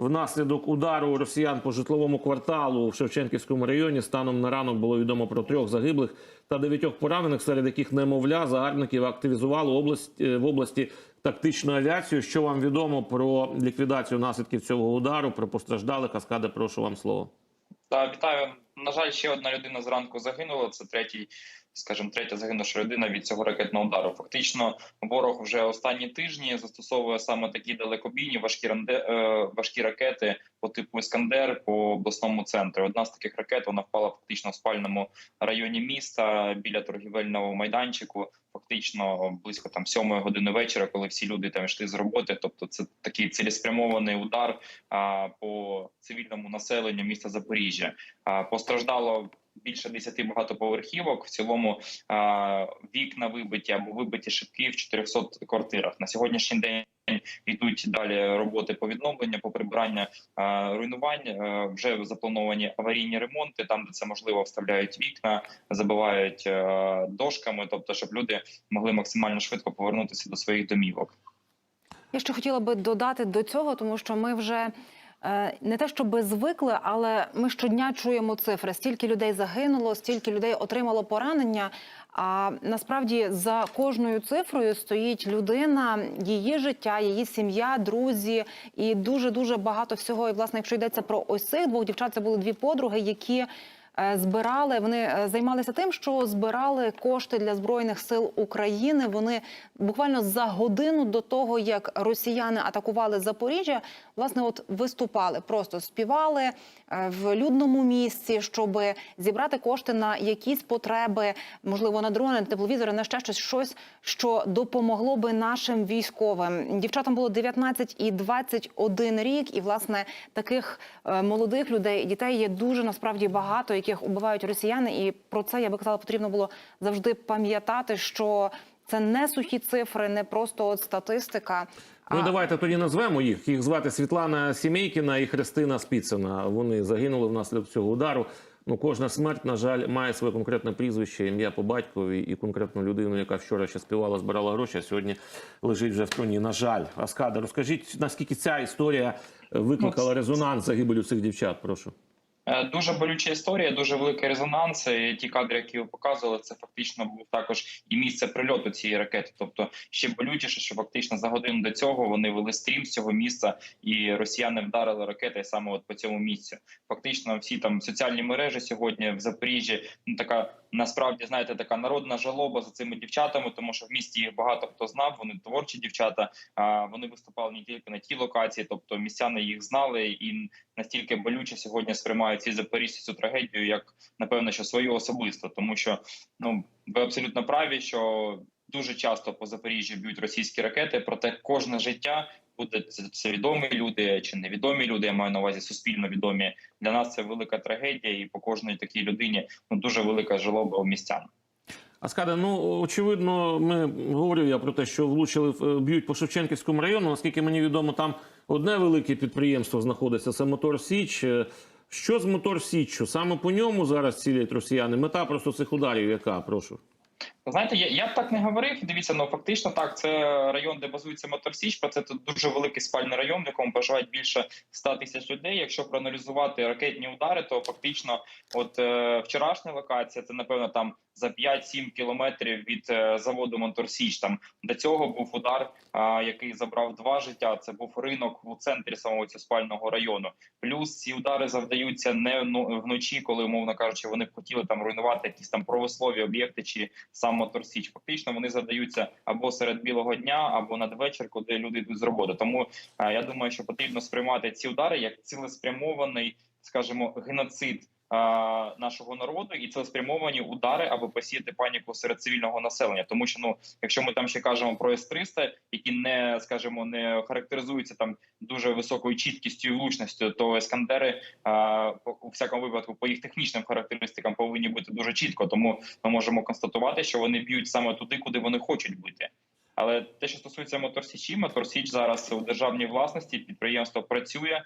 внаслідок удару росіян по житловому кварталу в Шевченківському районі. Станом на ранок було відомо про трьох загиблих та дев'ятьох поранених, серед яких немовля загарбників активізували область е, в області тактичну авіацію. Що вам відомо про ліквідацію наслідків цього удару? Про постраждалих Каскаде, прошу вам слово. Так, вітаю. На жаль, ще одна людина зранку загинула. Це третій, скажімо, третя загинувша людина від цього ракетного удару. Фактично, ворог вже останні тижні застосовує саме такі далекобійні важкі ранде, е, важкі ракети по типу Іскандер по обласному центру. Одна з таких ракет вона впала фактично в спальному районі міста біля торгівельного майданчику. Фактично близько там сьомої години вечора, коли всі люди там йшли з роботи. Тобто, це такий цілеспрямований удар а, по цивільному населенню міста Запоріжжя. А, постраждало більше 10 багатоповерхівок. В цілому вікна вибиті або вибиті шибки в 400 квартирах. На сьогоднішній день йдуть далі роботи по відновленню, по прибиранню а, руйнувань. Вже заплановані аварійні ремонти, там де це можливо, вставляють вікна, забивають дошками, тобто, щоб люди могли максимально швидко повернутися до своїх домівок. Я ще хотіла би додати до цього, тому що ми вже не те, щоб звикли, але ми щодня чуємо цифри: стільки людей загинуло, стільки людей отримало поранення. А насправді за кожною цифрою стоїть людина, її життя, її сім'я, друзі і дуже дуже багато всього. І власне, якщо йдеться про ось цих двох дівчат, це були дві подруги, які е, збирали. Вони е, займалися тим, що збирали кошти для збройних сил України. Вони буквально за годину до того, як росіяни атакували Запоріжжя, власне, от виступали, просто співали е, в людному місці, щоб зібрати кошти на якісь потреби, можливо, на дрони, на тепловізори, на ще щось, щось, що допомогло би нашим військовим. Дівчатам було 19 і 21 рік, і власне таких е, молодих людей, дітей є дуже насправді багато, яких убивають росіяни. І про це я би казала, потрібно було завжди пам'ятати, що це не сухі цифри, не просто от статистика. Ну давайте тоді назвемо їх. Їх звати Світлана Сімейкіна і Христина Спіцина. Вони загинули внаслідок цього удару. Ну, кожна смерть, на жаль, має своє конкретне прізвище, ім'я по батькові і конкретну людину, яка вчора ще співала, збирала гроші, а сьогодні лежить вже в троні. На жаль, Аскада, розкажіть, наскільки ця історія викликала резонанс загибелю цих дівчат? Прошу. Е, Дуже болюча історія, дуже великий резонанс. Ті кадри, які ви показували, це фактично був також і місце прильоту цієї ракети. Тобто ще болючіше, що фактично за годину до цього вони вели стрім з цього місця, і росіяни вдарили ракети саме от по цьому місцю. Фактично, всі там соціальні мережі сьогодні в Запоріжжі. Ну така насправді знаєте, така народна жалоба за цими дівчатами, тому що в місті їх багато хто знав. Вони творчі дівчата. А вони виступали не тільки на тій локації, тобто містяни їх знали і настільки болюче сьогодні сприймають ці запоріжці цю трагедію, як напевно, що свою особисто, тому що ну ви абсолютно праві, що дуже часто по Запоріжжю б'ють російські ракети, проте кожне життя. Буде це, відомі люди чи невідомі люди. Я маю на увазі суспільно відомі. Для нас це велика трагедія, і по кожній такій людині ну дуже велика жалоба у містян. Аскада, ну очевидно, ми говорив я про те, що влучили в- б'ють по Шевченківському району. Наскільки мені відомо, там одне велике підприємство знаходиться. Це Мотор Січ. Е, Що з Мотор Січчю? Саме по ньому зараз цілять росіяни. Мета просто цих ударів, яка прошу. Знаєте, я, я б так не говорив. Дивіться, ну фактично так. Це район, де базується Моторсіч. Про це тут дуже великий спальний район, в якому проживають більше 100 тисяч людей. Якщо проаналізувати ракетні удари, то фактично, от е, вчорашня локація, це напевно там за 5-7 кілометрів від е, заводу Моторсіч. Там до цього був удар, а, який забрав два життя. Це був ринок у центрі самого цього спального району. Плюс ці удари завдаються не вночі, коли умовно кажучи, вони б хотіли там руйнувати якісь там промислові об'єкти чи сам Моторсіч. Фактично вони завдаються або серед білого дня, або надвечір, коли люди йдуть з роботи. Тому е, я думаю, що потрібно сприймати ці удари як цілеспрямований, скажімо, геноцид. Е, Нашого народу і цілеспрямовані удари, аби посіяти паніку серед цивільного населення, тому що ну, якщо ми там ще кажемо про С-300, які не скажімо, не характеризуються там дуже високою чіткістю і влучністю, то ескандери е, по- у всякому випадку по їх технічним характеристикам повинні бути дуже чітко. Тому ми можемо констатувати, що вони б'ють саме туди, куди вони хочуть бити. Але те, що стосується моторсічі, моторсіч зараз у державній власності підприємство працює а,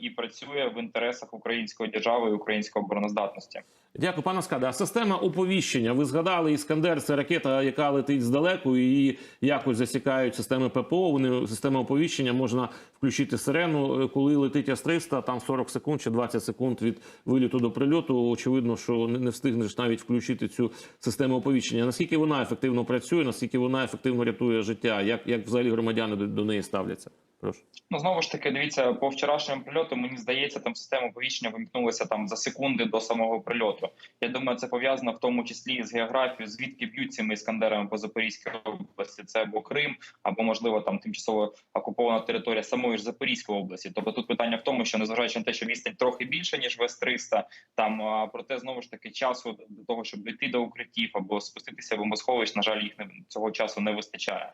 і працює в інтересах української держави і української обороноздатності. Дякую, пане Скаде. А система оповіщення. Ви згадали Іскандер, це ракета, яка летить здалеку, її якось засікають системи ППО. Вони система оповіщення можна включити сирену. Е, Коли летить С-300, там 40 секунд чи 20 секунд від виліту до прильоту. Очевидно, що не встигнеш навіть включити цю систему оповіщення. Наскільки вона ефективно працює, наскільки вона ефективно рятує життя? Як, як взагалі громадяни до, до неї ставляться? Прошу. Ну знову ж таки, дивіться, по вчорашньому прильоту, мені здається, там система оповіщення вимкнулася там за секунди до самого прильоту. Я думаю, це пов'язано в тому числі з географією, звідки б'ють цими іскандерами по Запорізькій області. Це або Крим, або можливо там тимчасово окупована територія самої ж Запорізької області. Тобто тут питання в тому, що незважаючи на те, що відстань трохи більше ніж вес 300 там а, проте знову ж таки часу до того, щоб дійти до укриттів або спуститися в бомбосховищ, на жаль, їх не цього часу не вистачає.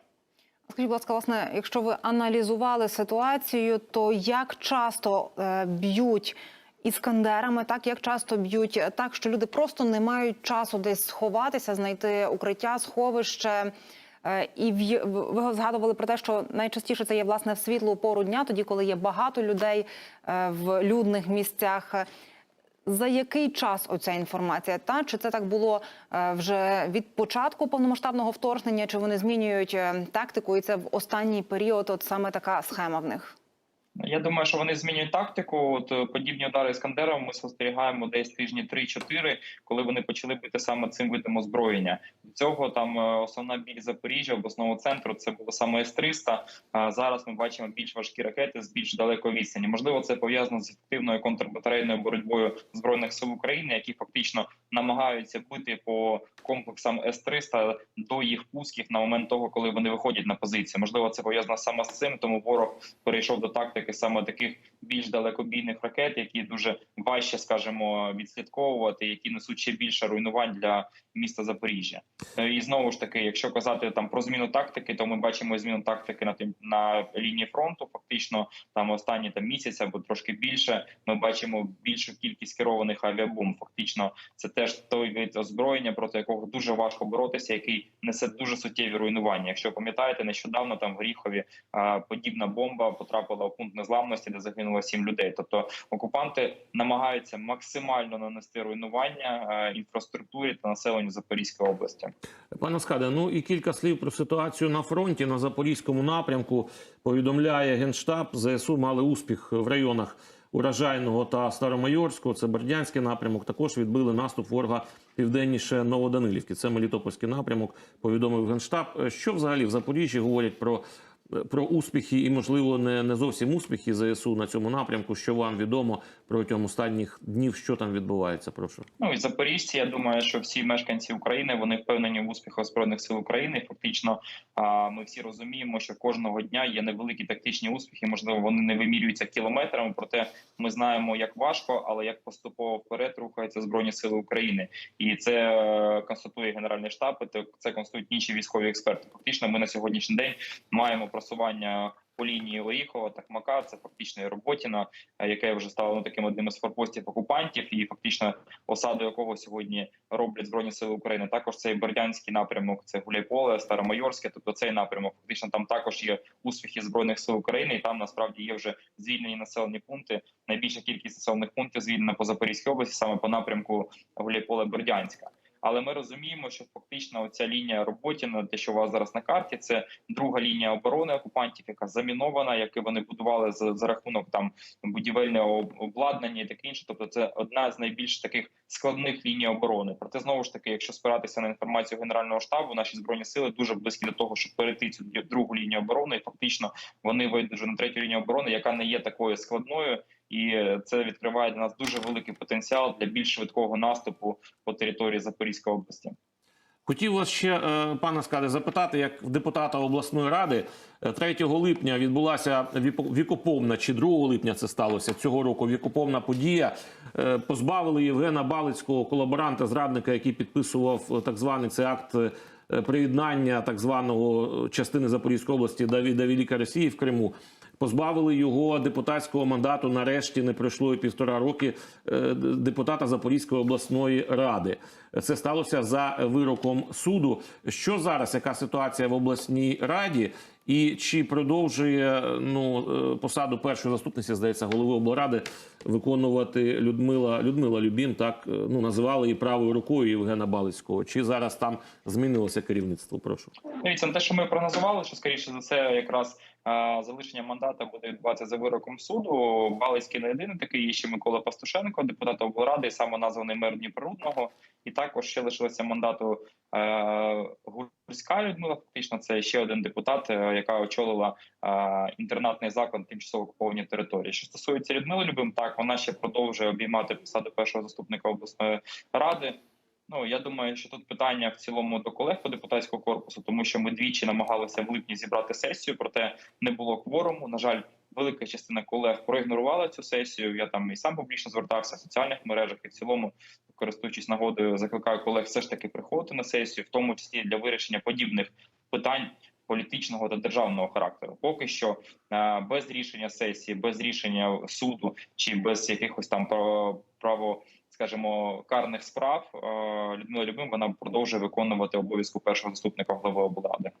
Скажіть, будь ласка, власне, якщо ви аналізували ситуацію, то як часто е, б'ють іскандерами, так як часто б'ють так, що люди просто не мають часу десь сховатися, знайти укриття, сховище. Е, І ви згадували про те, що найчастіше це є власне в світлу пору дня, тоді коли є багато людей е, в людних місцях. За який час оця інформація? Та чи це так було е, вже від початку повномасштабного вторгнення? Чи вони змінюють е, тактику? І це в останній період, от саме така схема в них? Я думаю, що вони змінюють тактику. От е, подібні удари іскандером ми спостерігаємо десь тижні 3-4, коли вони почали бити саме цим видом озброєння. До цього там е, основна біль Запоріжжя, обласного центру, це було саме С-300. А зараз ми бачимо більш важкі ракети з більш далекої відстані. Можливо, це пов'язано з ефективною контрбатарейною боротьбою збройних сил України, які фактично намагаються бити по комплексам С-300 до їх пусків на момент того, коли вони виходять на позицію. Можливо, це пов'язано саме з цим, тому ворог перейшов до тактики саме таких більш далекобійних ракет, які дуже важче, скажімо, відслідковувати, які несуть ще більше руйнувань для міста Запоріжжя. Е, І знову ж таки, якщо казати там про зміну тактики, то ми бачимо зміну тактики на тим на лінії фронту. Фактично, там останні там місяць або трошки більше. Ми бачимо більшу кількість керованих авіабомб. Фактично, це теж той вид озброєння, проти якого дуже важко боротися, який несе дуже суттєві руйнування. Якщо пам'ятаєте, нещодавно там в Горіхові подібна бомба потрапила в пункт незламності, де загинуло сім людей. Тобто окупанти намагаються максимально нанести руйнування інфраструктурі та населенню Запорізької області. Пане Скаде, ну і кілька слів про ситуацію на фронті на запорізькому напрямку. Повідомляє генштаб. ЗСУ мали успіх в районах Урожайного та Старомайорського. Це Бердянський напрямок. Також відбили наступ ворога південніше Новоданилівки. Це Мелітопольський напрямок. Повідомив генштаб. Що взагалі в Запоріжжі говорять про. Про успіхи і, можливо, не, не зовсім успіхи ЗСУ на цьому напрямку. Що вам відомо протягом останніх днів, що там відбувається? Прошу. Ну і запоріжці. Я думаю, що всі мешканці України вони впевнені в успіхах збройних сил України. Фактично, а, ми всі розуміємо, що кожного дня є невеликі тактичні успіхи. Можливо, вони не вимірюються кілометрами. Проте ми знаємо, як важко, але як поступово вперед рухаються збройні сили України, і це е, констатує генеральний штаб. це- констатують інші військові експерти. Фактично, ми на сьогоднішній день маємо просування. По лінії Оріхова, Такмака, це фактично і Роботіна, е, яке вже стало ну, таким одним із форпостів окупантів, і фактично осаду якого сьогодні роблять збройні сили України. Також цей Бердянський напрямок, це Гуляйполе, Старомайорське. Тобто цей напрямок фактично там також є успіхи збройних сил України, і там насправді є вже звільнені населені пункти. Найбільша кількість населених пунктів звільнена по Запорізькій області, саме по напрямку Гуляйполе Бердянська. Але ми розуміємо, що фактично ця лінія Роботіна, те, що у вас зараз на карті, це друга лінія оборони окупантів, яка замінована, яку вони будували за, за рахунок там будівельного обладнання і таке інше. Тобто, це одна з найбільш таких складних ліній оборони. Проте знову ж таки, якщо спиратися на інформацію генерального штабу, наші збройні сили дуже близькі до того, щоб перейти цю другу лінію оборони, і фактично вони вийдуть вже на третю лінію оборони, яка не є такою складною. І це відкриває для нас дуже великий потенціал для більш швидкого наступу по території Запорізької області. Хотів вас ще, е, пане Скаде, запитати, як депутата обласної ради е, 3 липня відбулася вікоповна, чи 2 липня це сталося цього року. Вікоповна подія. Е, Позбавили Євгена Балицького, колаборанта, зрадника, який підписував е, так званий цей акт е, приєднання так званого е, частини Запорізької області до, Ві- до Великої Росії в Криму. Позбавили його депутатського мандату. Нарешті не пройшло і півтора роки е, депутата Запорізької обласної ради. Це сталося за вироком суду. Що зараз? Яка ситуація в обласній раді? І чи продовжує ну е, посаду першої заступниці, здається, голови облради виконувати Людмила Людмила Любім? Так е, ну називали її правою рукою Євгена Балицького. Чи зараз там змінилося керівництво? Прошу. Дивіться, на те, що ми прогнозували, що скоріше за це якраз залишення мандата буде відбуватися за вироком суду. Балицький не єдиний такий, ще Микола Пастушенко, депутат облради, самоназваний мер Дніпрорудного. І також ще лишилося мандату е, Гурська Людмила. Фактично, це ще один депутат, е, яка очолила е, інтернатний заклад тимчасово окупованій території. Що стосується Людмили Любим, так вона ще продовжує обіймати посаду першого заступника обласної ради. Ну я думаю, що тут питання в цілому до колег по депутатського корпусу, тому що ми двічі намагалися в липні зібрати сесію, проте не було кворуму. На жаль, велика частина колег проігнорувала цю сесію. Я там і сам публічно звертався в соціальних мережах, і в цілому, користуючись нагодою, закликаю колег все ж таки приходити на сесію, в тому числі для вирішення подібних питань. Політичного та державного характеру, поки що е, без рішення сесії, без рішення суду чи без якихось там право, право скажімо, карних справ е, Людмила Любим вона продовжує виконувати обов'язку першого заступника голови облради.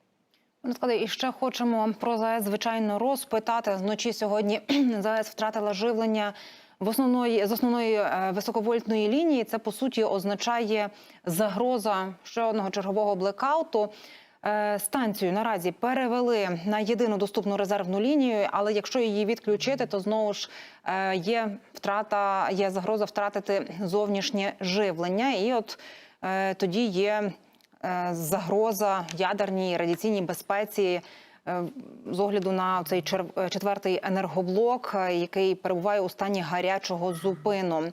Пане складе, і ще хочемо про ЗАЕС, звичайно, розпитати. Вночі сьогодні ЗАЕС втратила живлення в основної з основної е, високовольтної лінії. Це по суті означає загроза ще одного чергового блекауту. Е, Станцію наразі перевели на єдину доступну резервну лінію, але якщо її відключити, то знову ж е, є втрата, є загроза втратити зовнішнє живлення. І от е, тоді є загроза ядерній радіаційній безпеці. З огляду на цей четвертий енергоблок, який перебуває у стані гарячого зупину.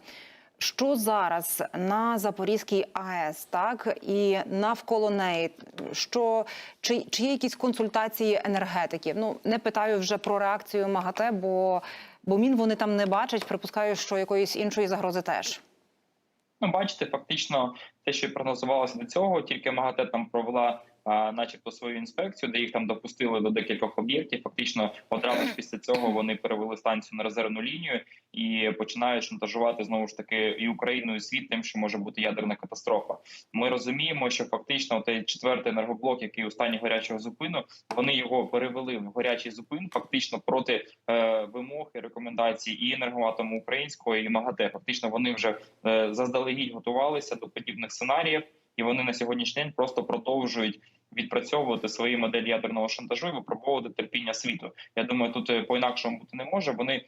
Що зараз на Запорізькій АЕС, так і навколо неї? Що чи, чи є якісь консультації енергетиків? Ну не питаю вже про реакцію МАГАТЕ, бо, бо мін вони там не бачать. Припускаю, що якоїсь іншої загрози теж. Ну, бачите, фактично те, що прогнозувалося до цього, тільки МАГАТЕ там провела, начебто, свою інспекцію, де їх там допустили до декількох об'єктів. Фактично, одразу після цього вони перевели станцію на резервну лінію і починають шантажувати знову ж таки і Україну, і світ тим, що може бути ядерна катастрофа. Ми розуміємо, що фактично той четвертий енергоблок, який у стані гарячого зупину, вони його перевели в гарячий зупин, фактично проти е, вимог і рекомендацій і енергоатому українського, і МАГАТЕ. Фактично, вони вже е, заздалегідь готувалися до подібних сценаріїв, і вони на сьогоднішній день просто продовжують відпрацьовувати свої моделі ядерного шантажу і випробовувати терпіння світу. Я думаю, тут е, по-інакшому бути не може. Вони е,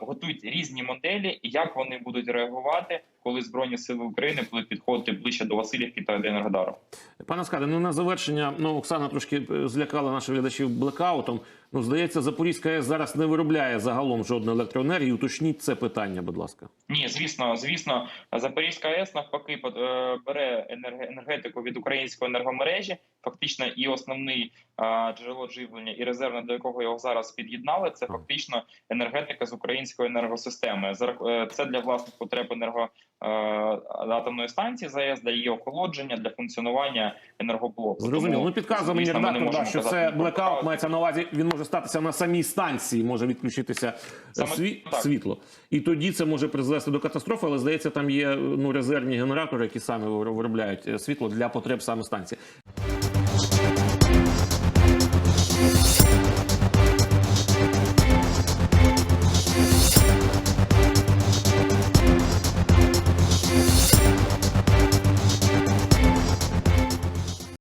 готують різні моделі, і як вони будуть реагувати, коли збройні сили України будуть підходити ближче до Васильівки та до Енергодару. Пане Скаде, ну на завершення, ну Оксана трошки е, злякала наших глядачів блекаутом. Ну, здається, Запорізька АЕС зараз не виробляє загалом жодної електроенергії. Уточніть це питання, будь ласка. Ні, звісно, звісно, Запорізька АЕС навпаки бере енерге- енергетику від української енергомережі. Фактично, і основний джерело живлення, і резервне, до якого його зараз під'єднали, це фактично енергетика з української енергосистеми. Е, Це для власних потреб енерго е, атомної станції ЗАЕС, для її охолодження, для функціонування енергоблоку. Зрозуміло. Ну підказує мені редактор, да, що це блекаут мається на увазі. Він може статися на самій станції, може відключитися е, Саме сві... світло. І тоді це може призвести до катастрофи, але здається, там є ну резервні генератори, які саме виробляють світло для потреб саме станції.